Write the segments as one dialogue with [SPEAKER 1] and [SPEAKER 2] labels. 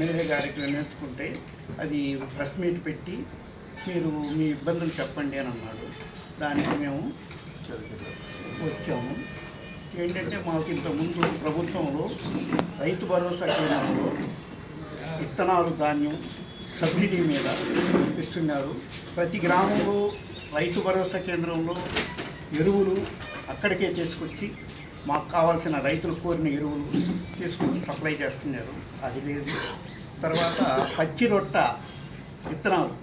[SPEAKER 1] MLA గారికి వినియోగించుకుంటే అది ప్రెస్ మీట్ పెట్టి మీరు మీ ఇబ్బందులు చెప్పండి అని అన్నాడు. దానికి మేము వచ్చాము. ఏంటంటే మాకు ఇంతకుముందు ప్రభుత్వంలో రైతు భరోసా కేంద్రంలో విత్తనాలు ధాన్యం సబ్సిడీ మీద ఇస్తున్నారు. ప్రతి గ్రామంలో రైతు భరోసా కేంద్రంలో ఎరువులు అక్కడికే తీసుకొచ్చి మాకు కావాల్సిన రైతులు కోరిన ఎరువులు తీసుకొచ్చి సప్లై చేస్తున్నారు. అది లేదు. తర్వాత పచ్చి రొట్ట విత్తనాలు.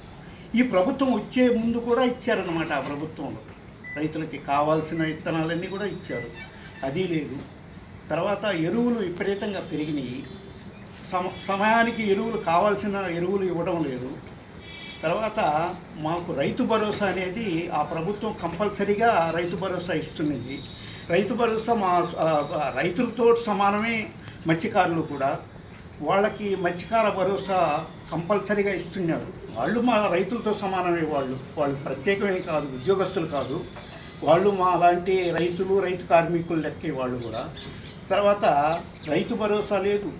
[SPEAKER 1] ఈ ప్రభుత్వం వచ్చే ముందు కూడా ఇచ్చారనమాట ఆ ప్రభుత్వంలో రైతులకి కావాల్సిన విత్తనాలన్నీ కూడా ఇచ్చారు. అది లేదు. తర్వాత ఎరువులు విపరీతంగా పెరిగినాయి. సమ సమయానికి ఎరువులు కావాల్సిన ఎరువులు ఇవ్వడం లేదు. తర్వాత మాకు రైతు భరోసా అనేది ఆ ప్రభుత్వం కంపల్సరీగా రైతు భరోసా ఇస్తున్నది. రైతు భరోసా మా రైతులతో సమానమే మత్స్యకారులు కూడా. వాళ్ళకి మత్స్యకార భరోసా కంపల్సరీగా ఇస్తున్నారు. వాళ్ళు మా రైతులతో సమానమే వాళ్ళు. వాళ్ళు ప్రత్యేకమే కాదు ఉద్యోగస్తులు కాదు. వాళ్ళు మా అలాంటి రైతులు రైతు కార్మికులు లెక్కే వాళ్ళు కూడా. తర్వాత రైతు భరోసా లేదు.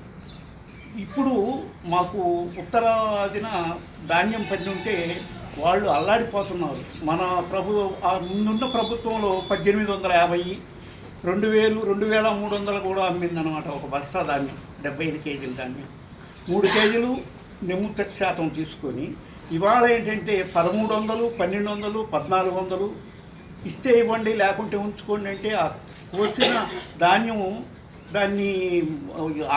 [SPEAKER 1] ఇప్పుడు మాకు ఉత్తరాదిన ధాన్యం పని ఉంటే వాళ్ళు అల్లాడిపోతున్నారు. మన ప్రభు ముందున్న ప్రభుత్వంలో పద్దెనిమిది వందల యాభై రెండు వేలు రెండు వేల మూడు వందలు కూడా అమ్మిందనమాట ఒక బస్తా ధాన్యం. డెబ్బై ఐదు కేజీల ధాన్యం మూడు కేజీలు నిమ్ము శాతం తీసుకొని ఇవాళ ఏంటంటే పదమూడు వందలు పన్నెండు వందలు పద్నాలుగు వందలు ఇస్తే ఇవ్వండి లేకుంటే ఉంచుకోండి అంటే ఆ కోసిన ధాన్యం దాన్ని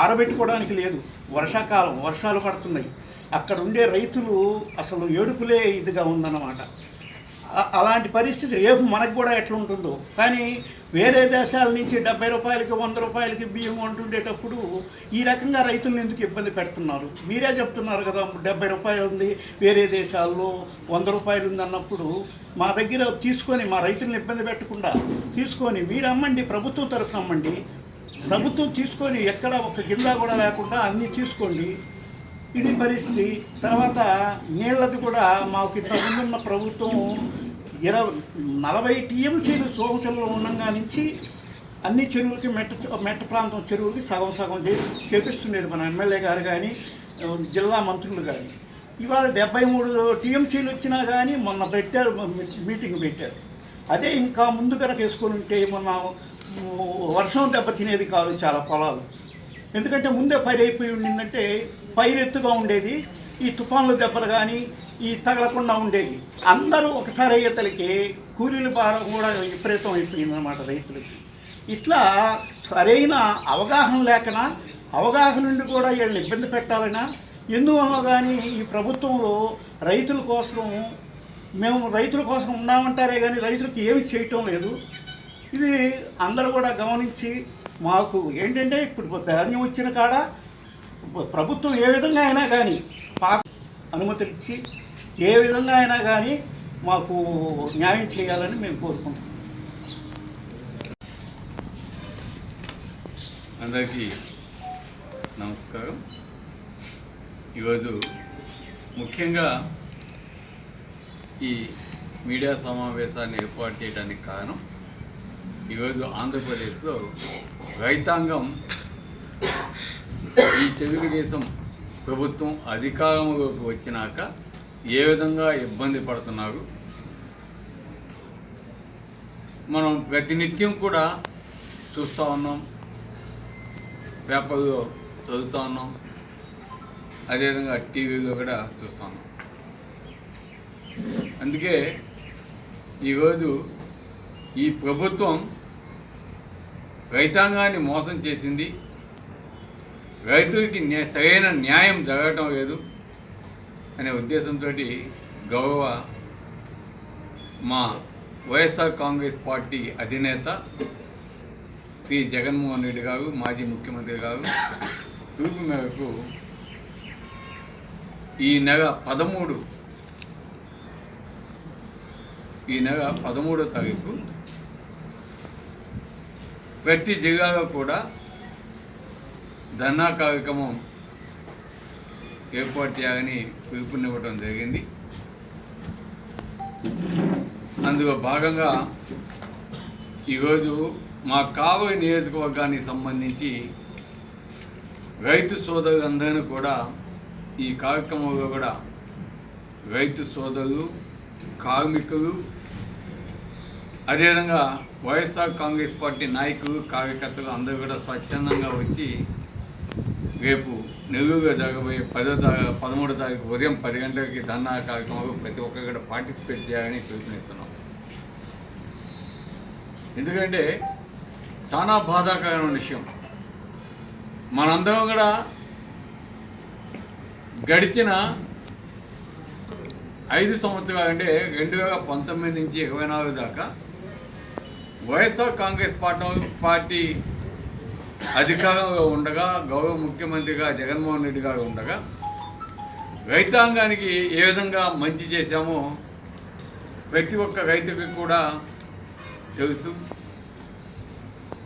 [SPEAKER 1] ఆరబెట్టుకోవడానికి లేదు. వర్షాకాలం వర్షాలు పడుతున్నాయి. అక్కడ ఉండే రైతులు అసలు ఏడుపులే ఇదిగా ఉందన్నమాట. అలాంటి పరిస్థితి రేపు మనకు కూడా ఎట్లుంటుందో. కానీ వేరే దేశాల నుంచి డెబ్బై రూపాయలకి వంద రూపాయలకి బియ్యం వంటుండేటప్పుడు ఈ రకంగా రైతులను ఎందుకు ఇబ్బంది పెడుతున్నారు? మీరే చెప్తున్నారు కదా డెబ్బై రూపాయలు ఉంది వేరే దేశాల్లో వంద రూపాయలు ఉంది అన్నప్పుడు మా దగ్గర తీసుకొని మా రైతులను ఇబ్బంది పెట్టకుండా తీసుకొని మీరు అమ్మండి ప్రభుత్వం తరఫున అమ్మండి. ప్రభుత్వం తీసుకొని ఎక్కడ ఒక గింజ కూడా లేకుండా అన్నీ తీసుకోండి. ఇది పరిస్థితి. తర్వాత నీళ్ళది కూడా మాకు ఇంతకుముందున్న ప్రభుత్వం ఇరవై నలభై టీఎంసీలు సోమశిలలో ఉండగా నుంచి అన్ని చెరువులకి మెట్ట మెట్ట ప్రాంతం చెరువులకి సగం సగం చేసి చేపిస్తుండేది మన ఎమ్మెల్యే గారు కానీ జిల్లా మంత్రులు కానీ ఇవాళ డెబ్బై మూడు టీఎంసీలు వచ్చినా కానీ మొన్న పెట్టారు మీటింగ్ పెట్టారు. అదే ఇంకా ముందు కనుక వేసుకొని ఉంటే మొన్న వర్షం దెబ్బ తినేది కాదు చాలా పొలాలు. ఎందుకంటే ముందే పైరు అయిపోయి ఉండిందంటే పైరెత్తుగా ఉండేది. ఈ తుఫాన్లు దెబ్బలు కానీ ఈ తగలకుండా ఉండేది. అందరూ ఒకసారి అయ్యేతలకి కూలీల భారం కూడా విపరీతం అయిపోయింది అనమాట రైతులకి. ఇట్లా సరైన అవగాహన లేకన అవగాహన నుండి కూడా వీళ్ళని ఇబ్బంది పెట్టాలనా? ఎందువల్ల కానీ ఈ ప్రభుత్వంలో రైతుల కోసం మేము రైతుల కోసం ఉన్నామంటారే కానీ రైతులకు ఏమి చేయటం లేదు. ఇది అందరూ కూడా గమనించి మాకు ఏంటంటే ఇప్పుడు ధాన్యం వచ్చిన కాడ ప్రభుత్వం ఏ విధంగా అయినా కానీ పా అనుమతులు ఇచ్చి ఏ విధంగా అయినా కానీ మాకు న్యాయం చేయాలని మేము కోరుకుంటున్నాం.
[SPEAKER 2] అందరికీ నమస్కారం. ఈరోజు ముఖ్యంగా ఈ మీడియా సమావేశాన్ని ఏర్పాటు చేయడానికి కారణం ఈరోజు ఆంధ్రప్రదేశ్లో రైతాంగం ఈ తెలుగుదేశం ప్రభుత్వం అధికారంలోకి వచ్చినాక ఏ విధంగా ఇబ్బంది పడుతున్నారు మనం ప్రతినిత్యం కూడా చూస్తూ ఉన్నాం. పేపర్లో చదువుతూ ఉన్నాం. అదేవిధంగా టీవీలో కూడా చూస్తూ ఉన్నాం. అందుకే ఈరోజు ఈ ప్రభుత్వం రైతాంగాన్ని మోసం చేసింది. రైతులకి సరైన న్యాయం జరగటం లేదు. అనే ఉద్దేశంతో గౌరవ మా వైఎస్ఆర్ కాంగ్రెస్ పార్టీ అధినేత శ్రీ జగన్మోహన్ రెడ్డి గారు మాజీ ముఖ్యమంత్రి గారు పిలుపు మేరకు ఈ నెల పదమూడు ఈ నెల పదమూడో తారీఖు ప్రతి జిల్లాలో కూడా ధర్నా కార్యక్రమం ఏర్పాటు చేయాలని పిలుపునివ్వడం జరిగింది. అందులో భాగంగా ఈరోజు మా కావలి నియోజకవర్గానికి సంబంధించి రైతు సోదరులందరినీ కూడా ఈ కార్యక్రమంలో కూడా రైతు సోదరులు కార్మికులు అదేవిధంగా వైఎస్ఆర్ కాంగ్రెస్ పార్టీ నాయకులు కార్యకర్తలు అందరూ కూడా స్వచ్ఛందంగా వచ్చి రేపు నెల్లూరులో జరగబోయే పదో తారీఖు పదమూడో తారీఖు ఉదయం పది గంటలకి ధర్నా కార్యక్రమంలో ప్రతి ఒక్కరు పార్టిసిపేట్ చేయాలని పిలుపునిస్తున్నాం. ఎందుకంటే చాలా బాధాకరమైన విషయం. మనందరం కూడా గడిచిన ఐదు సంవత్సరాలు అంటే రెండు వేల పంతొమ్మిది నుంచి ఇరవై నాలుగు దాకా వైఎస్ఆర్ కాంగ్రెస్ పార్టీ పార్టీ అధికారంలో ఉండగా గౌరవ ముఖ్యమంత్రిగా జగన్మోహన్ రెడ్డి గారు ఉండగా రైతాంగానికి ఏ విధంగా మంచి చేశామో ప్రతి ఒక్క రైతుకి కూడా తెలుసు.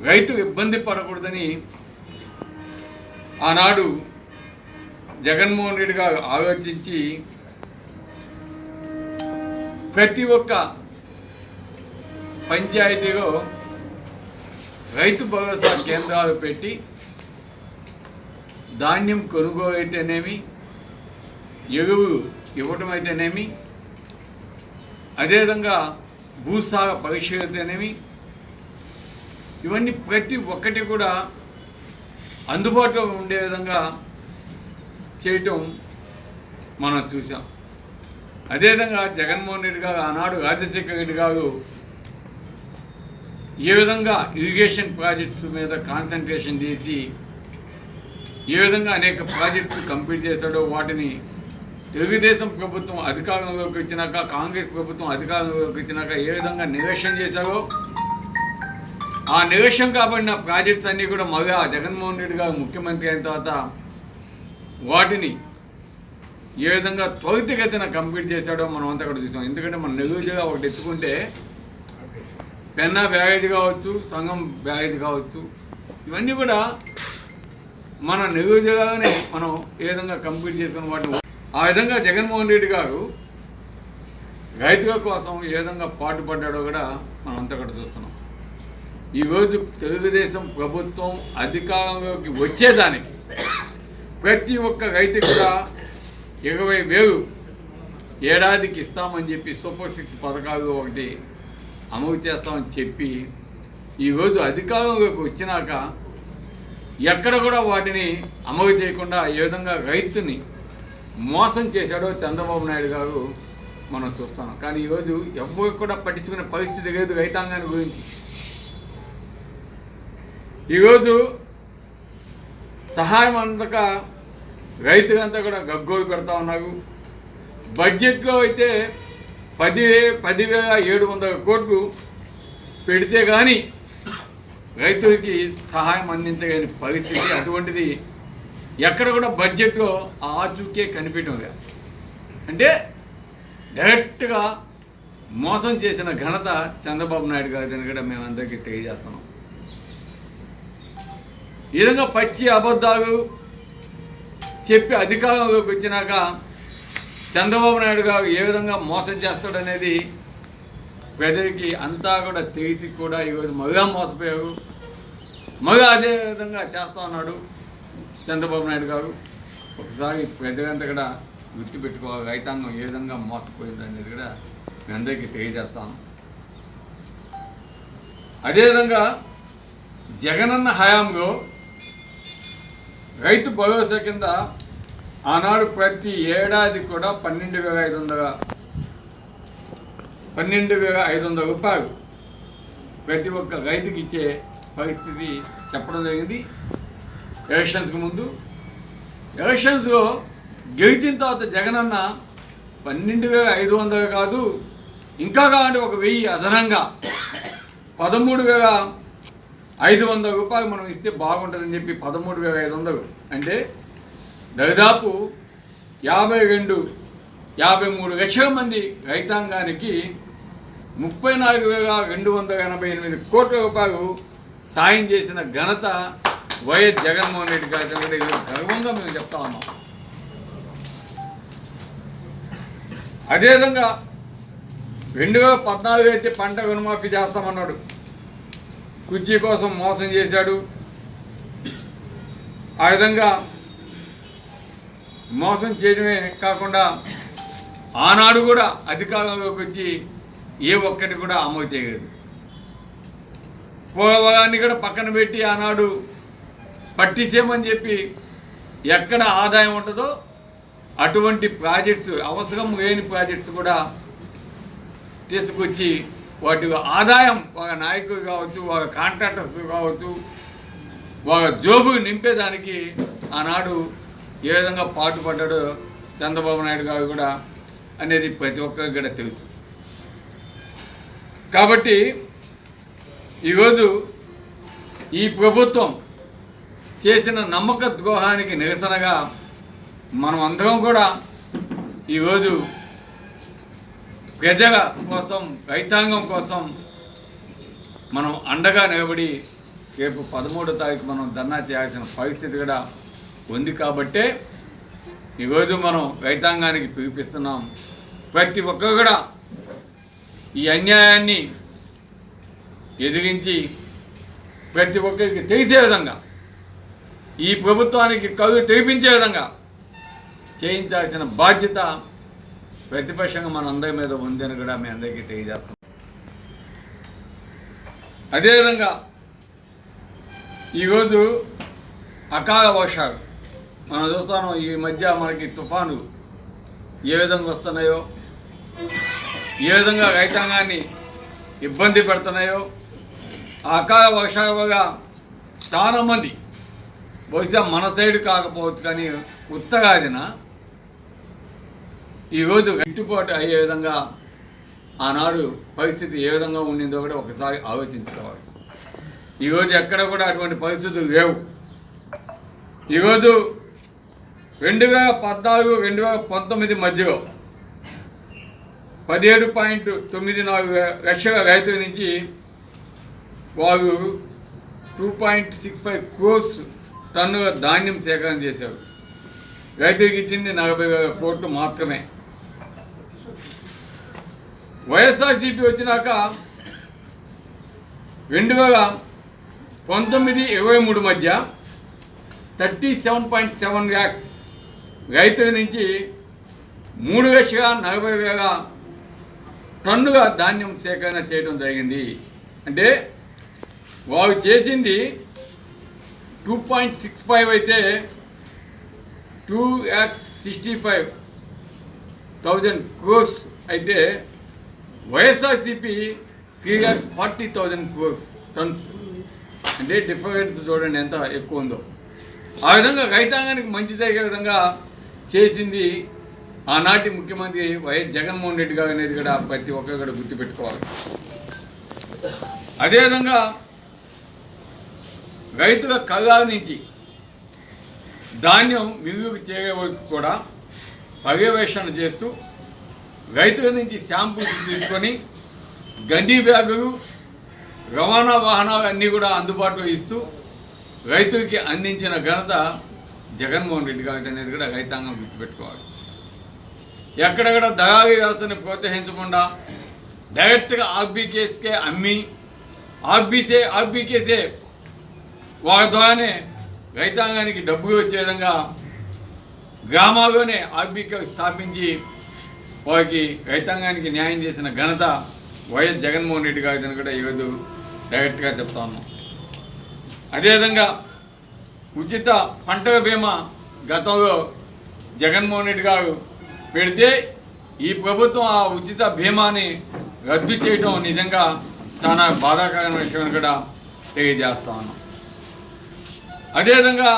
[SPEAKER 2] రైతు ఇబ్బంది పడకూడదని ఆనాడు జగన్మోహన్ రెడ్డి గారు ఆలోచించి ప్రతి ఒక్క పంచాయతీలో రైతు భరోసా కేంద్రాలు పెట్టి ధాన్యం కొనుగోలు అయితేనేమి ఎరువు ఇవ్వటం అయితేనేమి అదేవిధంగా భూసార పరీక్ష అయితేనేమి ఇవన్నీ ప్రతి ఒక్కటి కూడా అందుబాటులో ఉండే విధంగా చేయటం మనం చూసాం అదేవిధంగా జగన్మోహన్ రెడ్డి గారు ఆనాడు రాజశేఖర రెడ్డి గారు ఏ విధంగా ఇరిగేషన్ ప్రాజెక్ట్స్ మీద కాన్సన్ట్రేషన్ చేసి ఏ విధంగా అనేక ప్రాజెక్ట్స్ కంప్లీట్ చేశాడో వాటిని తెలుగుదేశం ప్రభుత్వం అధికారంలోకి వచ్చినాక కాంగ్రెస్ ప్రభుత్వం అధికారంలోకి వచ్చినాక ఏ విధంగా నిరసన చేశారో ఆ నిరసన కాబడిన ప్రాజెక్ట్స్ అన్నీ కూడా మగా జగన్మోహన్ రెడ్డి గారు ముఖ్యమంత్రి అయిన తర్వాత వాటిని ఏ విధంగా త్వరితగతిన కంప్లీట్ చేశాడో మనం అంతా కూడా చూసాం. ఎందుకంటే మన నెల్లూరుగా ఒకటి ఎత్తుకుంటే పెన్నా బ్యాగేజ్ కావచ్చు సంఘం బ్యాగేజ్ కావచ్చు ఇవన్నీ కూడా మన నెల్లూరుగానే మనం ఏ విధంగా కంప్లీట్ చేసుకున్న వాటిని ఆ విధంగా జగన్మోహన్ రెడ్డి గారు రైతుల కోసం ఏ విధంగా పాటుపడ్డాడో కూడా మనం అంతా కూడా చూస్తున్నాం. ఈరోజు తెలుగుదేశం ప్రభుత్వం అధికారంలోకి వచ్చేదానికి ప్రతి ఒక్క రైతు కూడా ఇరవై వేలు ఏడాదికి ఇస్తామని చెప్పి సూపర్ సిక్స్ పథకాలు ఒకటి అమలు చేస్తామని చెప్పి ఈరోజు అధికారంలోకి వచ్చినాక ఎక్కడ కూడా వాటిని అమలు చేయకుండా ఏ విధంగా రైతుని మోసం చేశాడో చంద్రబాబు నాయుడు గారు మనం చూస్తున్నాం కానీ ఈరోజు ఎవరికి కూడా పట్టించుకునే పరిస్థితి లేదు రైతాంగాన్ని గురించి. ఈరోజు సహాయం అందక రైతులంతా కూడా గగ్గోలు పెడతా ఉన్నారు. బడ్జెట్లో అయితే పది పదివేల ఏడు వందల కోట్లు పెడితే కానీ రైతులకి సహాయం అందించలేని పరిస్థితి అటువంటిది ఎక్కడ కూడా బడ్జెట్లో ఆచూకే కనిపించడం లేదు. అంటే డైరెక్ట్గా మోసం చేసిన ఘనత చంద్రబాబు నాయుడు గారిని కూడా మేము అందరికీ తెలియజేస్తున్నాం. ఈ విధంగా పచ్చి అబద్ధాలు చెప్పి అధికారంలోకి వచ్చినాక చంద్రబాబు నాయుడు గారు ఏ విధంగా మోసం చేస్తాడనేది ప్రజలకి అంతా కూడా తెలిసి కూడా ఈరోజు మగా మోసపోయారు మగా అదే విధంగా చేస్తా ఉన్నాడు చంద్రబాబు నాయుడు గారు. ఒకసారి ప్రజలంతా కూడా గుర్తుపెట్టుకోవాలి రైతాంగం ఏ విధంగా మోసపోయింది అనేది కూడా మీ అందరికీ తెలియజేస్తాను. అదేవిధంగా జగనన్న హయాంలో రైతు భరోసా కింద ఆనాడు ప్రతి ఏడాది కూడా పన్నెండు వేల ఐదు వందల పన్నెండు వేల ఐదు వందల రూపాయలు ప్రతి ఒక్క రైతుకి ఇచ్చే పరిస్థితి చెప్పడం జరిగింది. ఎలక్షన్స్కి ముందు ఎలక్షన్స్లో గెలిచిన తర్వాత జగనన్న పన్నెండు వేల ఐదు వందలు కాదు ఇంకా కావాలంటే ఒక వెయ్యి అదనంగా పదమూడు వేల ఐదు వందల రూపాయలు మనం ఇస్తే బాగుంటుందని చెప్పి పదమూడు వేల ఐదు వందలు. అంటే దాదాపు యాభై రెండు యాభై మూడు లక్షల మంది రైతాంగానికి ముప్పై నాలుగు వేల రెండు వందల ఎనభై ఎనిమిది కోట్ల రూపాయలు సాయం చేసిన ఘనత వైఎస్ జగన్మోహన్ రెడ్డి గారి గర్వంగా మేము చెప్తా ఉన్నాం. అదేవిధంగా రెండు వేల పద్నాలుగు అయితే పంట రుణమాఫీ చేస్తామన్నాడు. కుర్చీ కోసం మోసం చేశాడు. ఆ విధంగా మోసం చేయడమే కాకుండా ఆనాడు కూడా అధికారంలోకి వచ్చి ఏ ఒక్కటి కూడా అమలు చేయలేదు. పోవాన్ని కూడా పక్కన పెట్టి ఆనాడు పట్టిసేమని చెప్పి ఎక్కడ ఆదాయం ఉంటుందో అటువంటి ప్రాజెక్ట్స్ అవసరం లేని ప్రాజెక్ట్స్ కూడా తీసుకొచ్చి వాటి ఆదాయం ఒక నాయకులు కావచ్చు ఒక కాంట్రాక్టర్స్ కావచ్చు ఒక జోబు నింపేదానికి ఆనాడు ఏ విధంగా పాటుపడ్డాడో చంద్రబాబు నాయుడు గారు కూడా అనేది ప్రతి ఒక్కరికి కూడా తెలుసు. కాబట్టి ఈరోజు ఈ ప్రభుత్వం చేసిన నమ్మక ద్రోహానికి నిరసనగా మనం అందరం కూడా ఈరోజు ప్రజల కోసం రైతాంగం కోసం మనం అండగా నిలబడి రేపు పదమూడో తారీఖు మనం ధర్నా చేయాల్సిన పరిస్థితి కూడా ఉంది కాబట్టే ఈరోజు మనం రైతాంగానికి పిలిపిస్తున్నాం. ప్రతి ఒక్కరు కూడా ఈ అన్యాయాన్ని ఎదిరించి ప్రతి ఒక్కరికి తెలిసే విధంగా ఈ ప్రభుత్వానికి కళ్ళు తెరిపించే విధంగా చేయించాల్సిన బాధ్యత ప్రతిపక్షంగా మన అందరి మీద ఉందని కూడా మీ అందరికీ తెలియజేస్తాం అదేవిధంగా ఈరోజు అకాల వర్షాలు. మనం చూస్తాను ఈ మధ్య మనకి తుఫాను ఏ విధంగా వస్తున్నాయో ఏ విధంగా రైతాంగాన్ని ఇబ్బంది పెడుతున్నాయో ఆ అకాల వర్షాలుగా చాలామంది బహుశా మన సైడ్ కాకపోవచ్చు కానీ ఉత్తగాదిన ఈరోజు గట్టిపోటు అయ్యే విధంగా ఆనాడు పరిస్థితి ఏ విధంగా ఉండిందో కూడా ఒకసారి ఆలోచించుకోవాలి. ఈరోజు ఎక్కడ కూడా అటువంటి పరిస్థితులు లేవు. ఈరోజు రెండు వేల పద్నాలుగు రెండు వేల పంతొమ్మిది మధ్యలో పదిహేడు పాయింట్ తొమ్మిది నాలుగు లక్షల రైతుల నుంచి వారు two point six five crores టన్నుల ధాన్యం సేకరణ చేశారు. రైతులకు ఇచ్చింది నలభై వేల కోట్లు మాత్రమే. వైఎస్ఆర్సీపీ వచ్చినాక రెండు వేల పంతొమ్మిది ఇరవై మూడు మధ్య thirty seven point seven lakhs రైతుల నుంచి మూడు లక్షల నలభై వేల టన్నుగా ధాన్యం సేకరణ చేయడం జరిగింది. అంటే వారు చేసింది టూ పాయింట్ సిక్స్ ఫైవ్ అయితే two lakhs sixty five thousand crores అయితే YSRCP three lakhs forty thousand crores tons. అంటే డిఫరెన్స్ చూడండి ఎంత ఎక్కువ ఉందో. ఆ విధంగా రైతాంగానికి మంచి జరిగే విధంగా చేసింది ఆనాటి ముఖ్యమంత్రి వైఎస్ జగన్మోహన్ రెడ్డి గారు అనేది కూడా ప్రతి ఒక్కరు కూడా గుర్తుపెట్టుకోవాలి. అదేవిధంగా రైతుల కళ్ళ నుంచి ధాన్యం మిగులు చేరే వరకు కూడా పర్యవేక్షణ చేస్తూ రైతుల నుంచి శాంపుల్స్ తీసుకొని గండి బ్యాగులు రవాణా వాహనాలు అన్నీ కూడా అందుబాటులో ఇస్తూ రైతులకి అందించిన ఘనత జగన్మోహన్ రెడ్డి గారి అనేది కూడా రైతాంగం గుర్తుపెట్టుకోవాలి. ఎక్కడెక్కడ దళారీ వ్యవస్థను ప్రోత్సహించకుండా డైరెక్ట్గా ఆర్బీకేస్కే అమ్మి ఆర్బీసే ఆర్బీకేసే వారి ద్వారానే రైతాంగానికి డబ్బు వచ్చే విధంగా గ్రామాల్లోనే ఆర్బీకే స్థాపించి వారికి రైతాంగానికి న్యాయం చేసిన ఘనత వైఎస్ జగన్మోహన్ రెడ్డి గారిని కూడా ఈరోజు డైరెక్ట్గా చెప్తా ఉన్నాం. అదేవిధంగా ఉచిత పంటల బీమా గతంలో జగన్మోహన్ రెడ్డి గారు పెడితే ఈ ప్రభుత్వం ఆ ఉచిత బీమాని రద్దు చేయడం నిజంగా చాలా బాధాకరమైన విషయం కూడా తెలియజేస్తా ఉన్నాం. అదేవిధంగా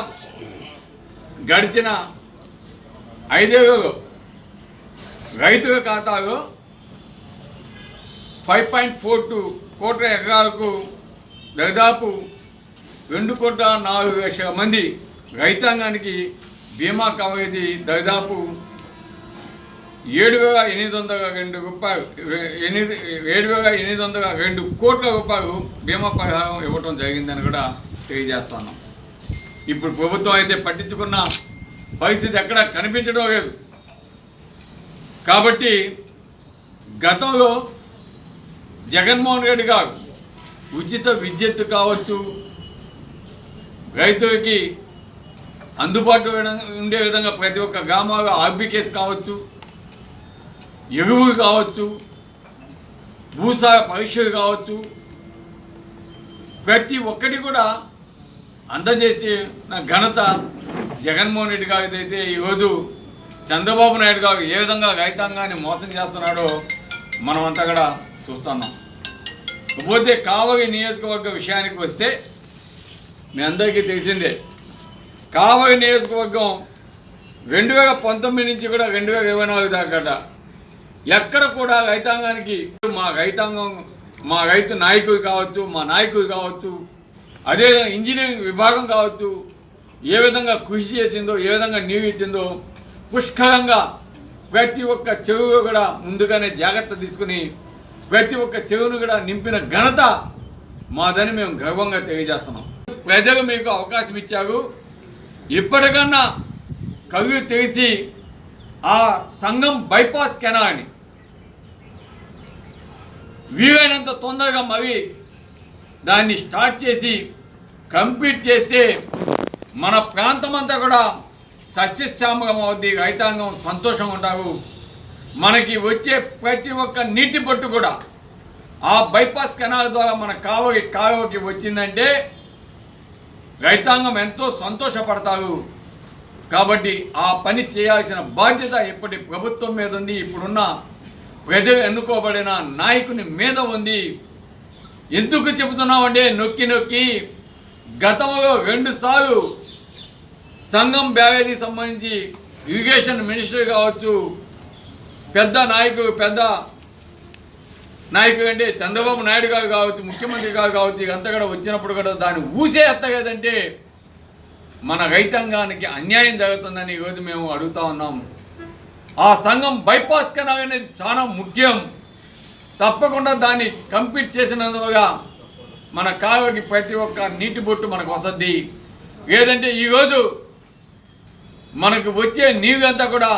[SPEAKER 2] గడిచిన ఐదేళ్ళలో రైతుల ఖాతాలో ఫైవ్ పాయింట్ ఫోర్ టూ కోట్ల ఎకరాలకు దాదాపు రెండు కోట్ల నాలుగు లక్షల మంది రైతాంగానికి బీమా కవరేజీ దాదాపు ఏడు వేల ఎనిమిది వందల రెండు రూపాయలు ఎనిమిది ఏడు వేల ఎనిమిది వందల రెండు కోట్ల రూపాయలు బీమా పరిహారం ఇవ్వటం జరిగిందని కూడా తెలియజేస్తున్నాం ఇప్పుడు ప్రభుత్వం అయితే పట్టించుకున్న పరిస్థితి ఎక్కడ కనిపించడం లేదు. కాబట్టి గతంలో జగన్మోహన్ రెడ్డి గారు ఉచిత విద్యుత్ కావచ్చు రైతుకి అందుబాటు ఉండే విధంగా ప్రతి ఒక్క గ్రామాల్లో ఆర్బికేస్ కావచ్చు ఎరువులు కావచ్చు భూసార పరీక్షలు కావచ్చు ప్రతి ఒక్కటి కూడా అందజేసిన ఘనత జగన్మోహన్ రెడ్డి గారిది అయితే ఈరోజు చంద్రబాబు నాయుడు గారు ఏ విధంగా రైతాంగాన్ని మోసం చేస్తున్నాడో మనమంతా కూడా చూస్తున్నాం. పోతే కావలి నియోజకవర్గ విషయానికి వస్తే మీ అందరికీ తెలిసిందే. కావలి నియోజకవర్గం రెండు వేల పంతొమ్మిది నుంచి కూడా రెండు వేల ఇరవై నాలుగు దాకా ఎక్కడ కూడా రైతాంగానికి మా రైతాంగం మా రైతు నాయకుడు కావచ్చు మా నాయకుడు కావచ్చు అదే ఇంజనీరింగ్ విభాగం కావచ్చు ఏ విధంగా కృషి చేసిందో ఏ విధంగా నీరు ఇచ్చిందో పుష్కలంగా ప్రతి ఒక్క చెరువు కూడా ముందుగానే జాగ్రత్త తీసుకుని ప్రతి ఒక్క చెరువును కూడా నింపిన ఘనత మాదని మేము గర్వంగా తెలియజేస్తున్నాం. ప్రజలు మీకు అవకాశం ఇచ్చారు. ఇప్పటికన్నా కవి తెలిసి ఆ సంఘం బైపాస్ కెనాల్ని వీలైనంత తొందరగా మరి దాన్ని స్టార్ట్ చేసి కంప్లీట్ చేస్తే మన ప్రాంతం అంతా కూడా సస్యశ్యామకం అవుద్ది రైతాంగం సంతోషంగా ఉంటారు. మనకి వచ్చే ప్రతి ఒక్క నీటి పట్టు కూడా ఆ బైపాస్ కెనాల్ ద్వారా మన కావకి కాలువకి వచ్చిందంటే రైతాంగం ఎంతో సంతోషపడతారు. కాబట్టి ఆ పని చేయాల్సిన బాధ్యత ఇప్పటి ప్రభుత్వం మీద ఉంది. ఇప్పుడున్న ప్రజలు ఎన్నుకోబడిన నాయకుని మీద ఉంది. ఎందుకు చెబుతున్నామంటే నొక్కి నొక్కి గతంలో రెండుసార్లు సంఘం బ్యారేజీకి సంబంధించి ఇరిగేషన్ మినిస్టర్ కావచ్చు పెద్ద నాయకుడు పెద్ద నాయకుడు అంటే చంద్రబాబు నాయుడు గారు కావచ్చు ముఖ్యమంత్రి గారు కావచ్చు ఇదంతా కూడా వచ్చినప్పుడు కూడా దాన్ని ఊసే ఎత్తగదంటే మన రైతాంగానికి అన్యాయం జరుగుతుందని ఈరోజు మేము అడుగుతా ఉన్నాం. ఆ సంఘం బైపాస్ కెనాల్ అనేది చాలా ముఖ్యం. తప్పకుండా దాన్ని కంప్లీట్ చేసినందుగా మన కాలువకి ప్రతి ఒక్క నీటి బొట్టు మనకు వసద్ది లేదంటే ఈరోజు మనకు వచ్చే నీరు అంతా కూడా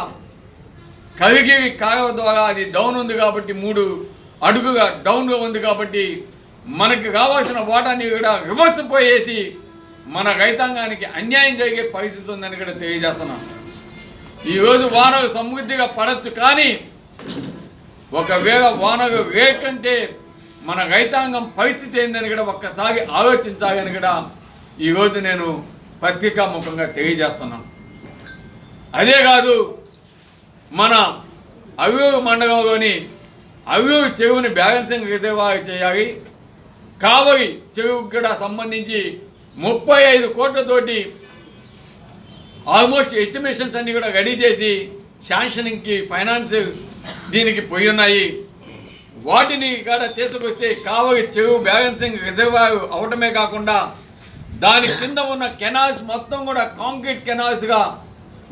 [SPEAKER 2] కలిగి కాలువ ద్వారా అది డౌన్ ఉంది కాబట్టి మూడు అడుగుగా డౌన్గా ఉంది కాబట్టి మనకు కావాల్సిన వాటాన్ని కూడా రివర్స్ పోయేసి మన రైతాంగానికి అన్యాయం జరిగే పరిస్థితి ఉందని కూడా తెలియజేస్తున్నాను ఈరోజు వానలు సమృద్ధిగా పడచ్చు కానీ ఒకవేళ వానలు వేకంటే మన రైతాంగం పరిస్థితి ఏందని కూడా ఒక్కసారి ఆలోచించాలని కూడా ఈరోజు నేను పత్రికా ముఖంగా తెలియజేస్తున్నాను అదే కాదు మన అవియూరు మండలంలోని అవి చెరువుని బ్యాలెన్సింగ్ రిజర్వాయర్ చేయాలి. కావలి చెరువుకి కూడా సంబంధించి ముప్పై ఐదు కోట్లతోటి ఆల్మోస్ట్ ఎస్టిమేషన్స్ అన్నీ కూడా రెడీ చేసి శాంక్షనింగ్కి ఫైనాన్స్ దీనికి పోయి ఉన్నాయి వాటిని కూడా తీసుకొస్తే కావలి చెరువు బ్యాలెన్సింగ్ రిజర్వాయర్ అవటమే కాకుండా దాని కింద ఉన్న కెనాల్స్ మొత్తం కూడా కాంక్రీట్ కెనాల్స్గా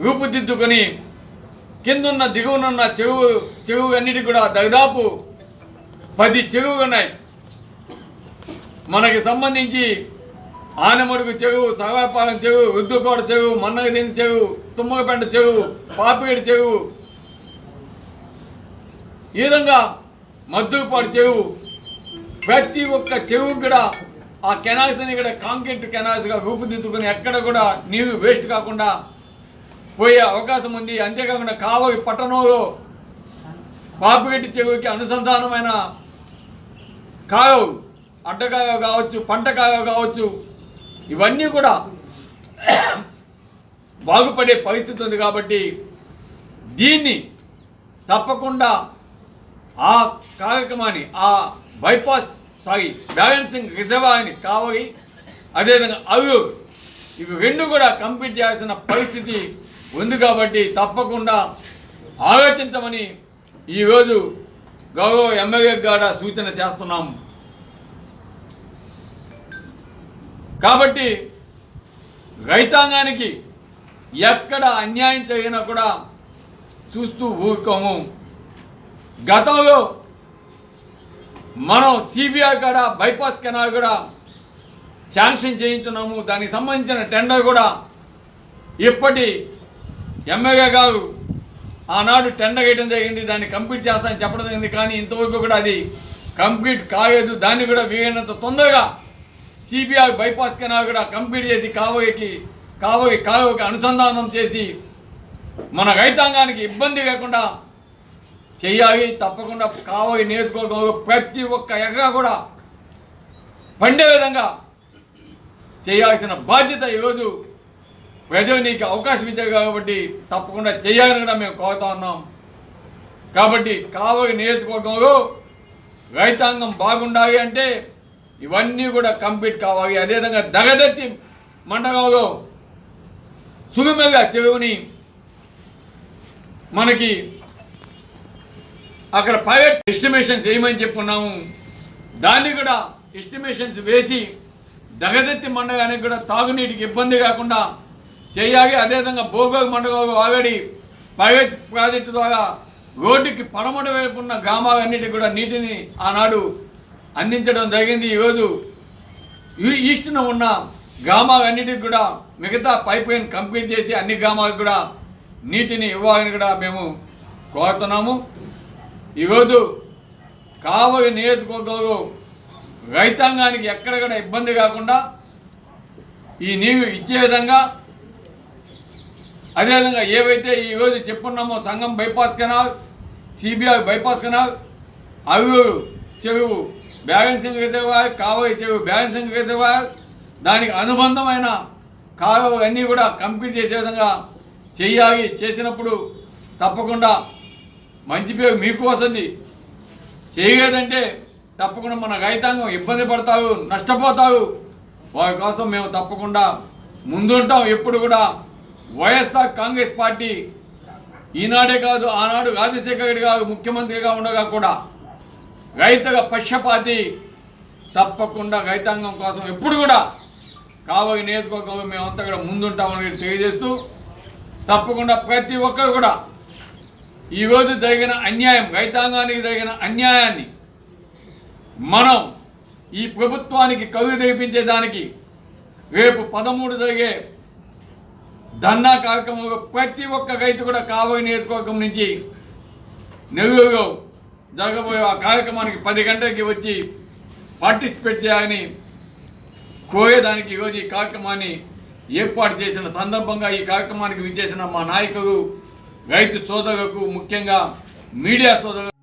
[SPEAKER 2] రూపుదిద్దుకొని కిందున్న దిగువనున్న చెవు చెవు అన్నిటి కూడా దాదాపు పది చెవులు ఉన్నాయి. మనకి సంబంధించి ఆనమడుగు చెవు సవాపాలెం చెవు ఉద్దుకోడ చెరువు మన్నగదిని చెవు తుమ్మగపెండ చెవు పాపిగడి చెవు. ఈ విధంగా మద్దుపాడు చెవు ప్రతి ఒక్క చెవు కూడా ఆ కెనాల్స్ని కూడా కాంక్రీట్ కెనాల్స్గా రూపుదిద్దుకుని ఎక్కడ కూడా నీరు వేస్ట్ కాకుండా పోయే అవకాశం ఉంది. అంతేకాకుండా కావలి పట్టణంలో పాపిగడ్డి చెరువుకి అనుసంధానమైన కాయవు అడ్డకాయ కావచ్చు పంటకాయ కావచ్చు ఇవన్నీ కూడా బాగుపడే పరిస్థితి ఉంది కాబట్టి దీన్ని తప్పకుండా ఆ కార్యక్రమాన్ని ఆ బైపాస్ సాగి బ్యాలెన్సింగ్ రిజర్వాయర్ని కావలి అదేవిధంగా అవి ఇవి రెండు కూడా కంప్లీట్ చేయాల్సిన పరిస్థితి ఉంది కాబట్టి తప్పకుండా ఆలోచించమని ఈరోజు గౌరవ ఎమ్మెల్యే గాడ సూచన చేస్తున్నాం. కాబట్టి రైతాంగానికి ఎక్కడ అన్యాయం జరిగినా కూడా చూస్తూ ఊరుకోము. గతంలో మనం సిబిఐ కూడా బైపాస్ కెనాల్ కూడా శాంక్షన్ చేయించున్నాము. దానికి సంబంధించిన టెండర్ కూడా ఇప్పటి ఎమ్మెల్యే గారు ఆనాడు టెండర్ వేయడం జరిగింది దాన్ని కంప్లీట్ చేస్తానని చెప్పడం జరిగింది కానీ ఇంతవరకు కూడా అది కంప్లీట్ కాలేదు. దాన్ని కూడా వీలైనంత తొందరగా సిబిఐ బైపాస్ కెనాల్ కూడా కంప్లీట్ చేసి కావోయికి కావోయి కావోకి అనుసంధానం చేసి మన రైతాంగానికి ఇబ్బంది లేకుండా చేయాలి. తప్పకుండా కావోయి నేర్చుకోగల ప్రతి ఒక్క ఎకరా కూడా పండే విధంగా చేయాల్సిన బాధ్యత ఈరోజు ప్రజలు నీకు అవకాశం ఇచ్చారు కాబట్టి తప్పకుండా చేయాలని కూడా మేము కోరుతా ఉన్నాం. కాబట్టి కావలి నియోజకవర్గంలో రైతాంగం బాగుండాలి అంటే ఇవన్నీ కూడా కంప్లీట్ కావాలి. అదేవిధంగా దగదత్తి మండలంలో తుగుమెగా చెరువుని మనకి అక్కడ ప్రైవేట్ ఎస్టిమేషన్స్ వేయమని చెప్పున్నాము. దాన్ని కూడా ఎస్టిమేషన్స్ వేసి దగదత్తి మండగానికి కూడా తాగునీటికి ఇబ్బంది కాకుండా చేయాలి. అదేవిధంగా భోగోగి మండగోగు ఆల్రెడీ ప్రైవేట్ ప్రాజెక్టు ద్వారా రోడ్డుకి పడమట వైపు ఉన్న గ్రామాలన్నిటికీ కూడా నీటిని ఆనాడు అందించడం జరిగింది. ఈరోజు ఈ- ఈస్ట్న ఉన్న గ్రామాలన్నిటికి కూడా మిగతా పైప్ లైన్ కంప్లీట్ చేసి అన్ని గ్రామాలకు కూడా నీటిని ఇవ్వాలని కూడా మేము కోరుతున్నాము. ఈరోజు కావలి నియోజకవర్గంలో రైతాంగానికి ఎక్కడ కూడా ఇబ్బంది కాకుండా ఈ నీరు ఇచ్చే విధంగా అదేవిధంగా ఏవైతే ఈరోజు చెప్పున్నామో సంఘం bypass canal CBI bypass canal అవి చెరువు బ్యాలెన్సింగ్ రిజర్వాయర్ కావలి చెరువు బ్యాలెన్సింగ్ రిజర్వాయర్ దానికి అనుబంధమైన కాలువలు అన్నీ కూడా కంప్లీట్ చేసే విధంగా చేయాలి చేసినప్పుడు తప్పకుండా మంచి పేరు మీకు వస్తుంది చేయలేదంటే తప్పకుండా మన రైతాంగం ఇబ్బంది పడతారు నష్టపోతారు. వారి కోసం మేము తప్పకుండా ముందుంటాం. ఎప్పుడు కూడా వైఎస్ఆర్ కాంగ్రెస్ పార్టీ ఈనాడే కాదు ఆనాడు రాజశేఖర రెడ్డి గారు ముఖ్యమంత్రిగా ఉండగా కూడా రైతుల పక్షపాతి తప్పకుండా రైతాంగం కోసం ఎప్పుడు కూడా కావలి నియోజకవర్గం మేమంతా కూడా ముందుంటామని తెలియజేస్తూ తప్పకుండా ప్రతి ఒక్కరు కూడా ఈరోజు జరిగిన అన్యాయం రైతాంగానికి జరిగిన అన్యాయాన్ని మనం ఈ ప్రభుత్వానికి కవి తెప్పించేదానికి రేపు పదమూడు జరిగే ధర్నా కార్యక్రమంలో ప్రతి ఒక్క రైతు కూడా కావలి నియోజకవర్గం నుంచి నెల్లూరులో జరగబోయే ఆ కార్యక్రమానికి పది గంటలకి వచ్చి పార్టిసిపేట్ చేయాలని కోరేదానికి ఈరోజు ఈ కార్యక్రమాన్ని ఏర్పాటు చేసిన సందర్భంగా ఈ కార్యక్రమానికి విచ్చేసిన మా నాయకులు రైతు సోదరులకు ముఖ్యంగా మీడియా సోదరు